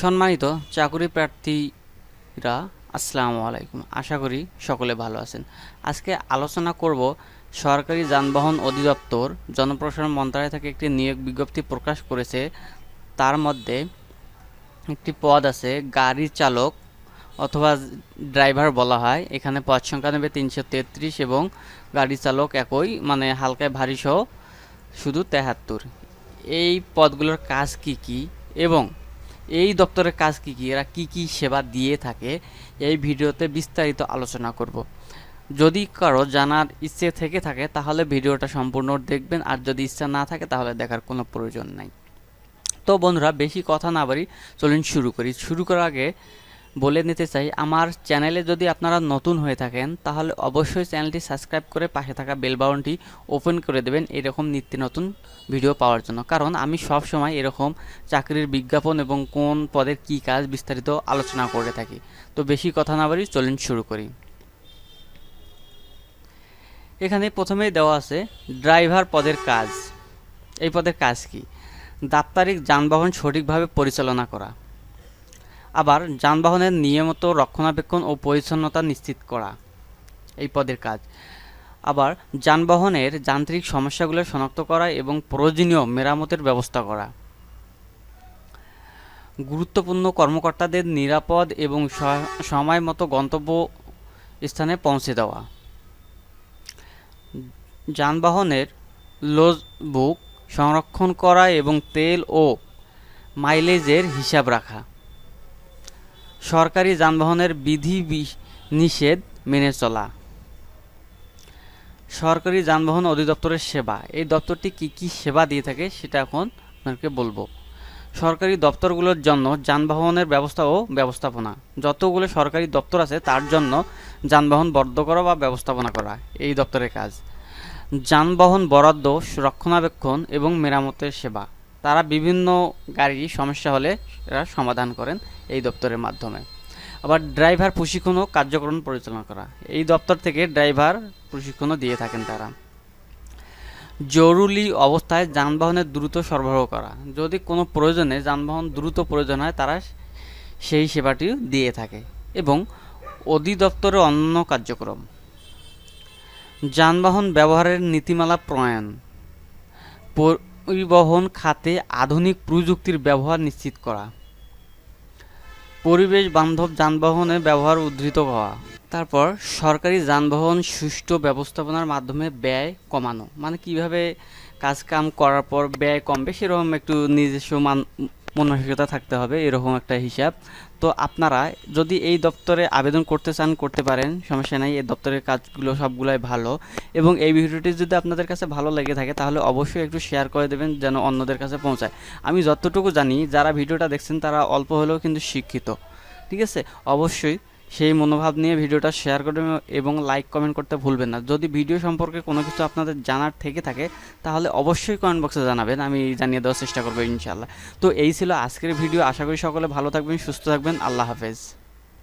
সম্মানিত চাকুরি প্রার্থীরা, আসসালামু আলাইকুম। আশা করি সকলে ভালো আছেন। আজকে আলোচনা করব সরকারি যানবাহন অধিদপ্তর জনপ্রশাসন মন্ত্রণালয় থেকে একটি নিয়োগ বিজ্ঞপ্তি প্রকাশ করেছে। তার মধ্যে একটি পদ আছে, গাড়ি চালক অথবা ড্রাইভার বলা হয়। এখানে পদ সংখ্যা নেবে তিনশো তেত্রিশ এবং গাড়ি চালক একই মানে হালকায় ভারী সহ শুধু তেহাত্তর। এই পদগুলোর কাজ কি কি এবং এই দপ্তরের কাজ কি কি? এরা কি কি সেবা দিয়ে থাকে? এই ভিডিওতে বিস্তারিত আলোচনা করব। যদি কারও জানার ইচ্ছে থেকে থাকে, তাহলে ভিডিওটা সম্পূর্ণ দেখবেন। আর যদি ইচ্ছা না থাকে, তাহলে দেখার কোনো প্রয়োজন নাই। তো বন্ধুরা, বেশি কথা না বাড়ি চলুন শুরু করি। শুরু করার আগে বলে নিতে চাই, আমার চ্যানেলে যদি আপনারা নতুন হয়ে থাকেন, তাহলে অবশ্যই চ্যানেলটি সাবস্ক্রাইব করে পাশে থাকা বেল বাটনটি ওপেন করে দেবেন এরকম নিত্য নতুন ভিডিও পাওয়ার জন্য। কারণ আমি সব সময় এরকম চাকরির বিজ্ঞাপন এবং কোন পদের কী কাজ বিস্তারিত আলোচনা করে থাকি। তো বেশি কথা না বাড়ি চলুন শুরু করি। এখানে প্রথমেই দেওয়া আছে, ড্রাইভার পদের কাজ। এই পদের কাজ কি? দাপ্তরিক যানবাহন সঠিকভাবে পরিচালনা করা। আবার যানবাহনের নিয়মিত রক্ষণাবেক্ষণ ও পরিচ্ছন্নতা নিশ্চিত করা, এই পদের কাজ। আবার যানবাহনের যান্ত্রিক সমস্যাগুলো শনাক্ত করা এবং প্রয়োজনীয় মেরামতের ব্যবস্থা করা। গুরুত্বপূর্ণ কর্মকর্তাদের নিরাপদ এবং সময় মতো গন্তব্য স্থানে পৌঁছে দেওয়া। যানবাহনের লোজ বুক সংরক্ষণ করা এবং তেল ও মাইলেজের হিসাব রাখা। সরকারি যানবাহনের বিধি নিষেধ মেনে চলা। সরকারি যানবাহন অধিদপ্তরের সেবা। এই দপ্তরটি কি কি সেবা দিয়ে থাকে সেটা এখন আপনাকে বলব। সরকারি দপ্তরগুলোর জন্য যানবাহনের ব্যবস্থা ও ব্যবস্থাপনা। যতগুলো সরকারি দপ্তর আছে তার জন্য যানবাহন বরাদ্দ করা বা ব্যবস্থাপনা করা এই দপ্তরের কাজ। যানবাহন বরাদ্দ, রক্ষণাবেক্ষণ এবং মেরামতের সেবা। তারা বিভিন্ন গাড়ি সমস্যা হলে এরা সমাধান করেন এই দপ্তরের মাধ্যমে। আবার ড্রাইভার প্রশিক্ষণ ও কার্যক্রম পরিচালনা করা। এই দপ্তর থেকে ড্রাইভার প্রশিক্ষণও দিয়ে থাকেন তারা। জরুরি অবস্থায় যানবাহনের দ্রুত সরবরাহ করা। যদি কোনো প্রয়োজনে যানবাহন দ্রুত প্রয়োজন হয়, তারা সেই সেবাটিও দিয়ে থাকে এবং অধিদপ্তরের অন্য কার্যক্রম। যানবাহন ব্যবহারের নীতিমালা প্রণয়ন। পরিবহন খাতে আধুনিক প্রযুক্তির ব্যবহার নিশ্চিত করা। পরিবেশ বান্ধব যানবাহনের ব্যবহার উদ্ধৃত হওয়া। তারপর সরকারি যানবাহন সুষ্ঠু ব্যবস্থাপনার মাধ্যমে ব্যয় কমানো। মানে কীভাবে কাজ কাম করার পর ব্যয় কমবে সেরকম একটু নিজস্ব মান মানসিকতা থাকতে হবে, এরকম একটা হিসাব। তো আপনারা যদি এই দপ্তরে আবেদন করতে চান, করতে পারেন, সমস্যা নাই, এই দপ্তরের কাজগুলো সবগুলাই ভালো। এবং এই ভিডিওটি যদি আপনাদের কাছে ভালো লেগে থাকে, তাহলে অবশ্যই একটু শেয়ার করে দেবেন, যেন অন্যদের কাছে পৌঁছায়। আমি যতটুকু জানি, যারা ভিডিওটা দেখছেন, তারা অল্প হলেও কিন্তু শিক্ষিত। ঠিক আছে? অবশ্যই সেই মনোভাব নিয়ে ভিডিওটা শেয়ার করবেন এবং লাইক কমেন্ট করতে ভুলবেন না। যদি ভিডিও সম্পর্কে কোনো কিছু আপনাদের জানার থেকে থাকে, তাহলে অবশ্যই কমেন্ট বক্সে জানাবেন, আমি জানিয়ে দেওয়ার চেষ্টা করব ইনশাল্লাহ তো এই ছিল আজকের ভিডিও আশা করি সকলে ভালো থাকবেন, সুস্থ থাকবেন। আল্লাহ হাফেজ।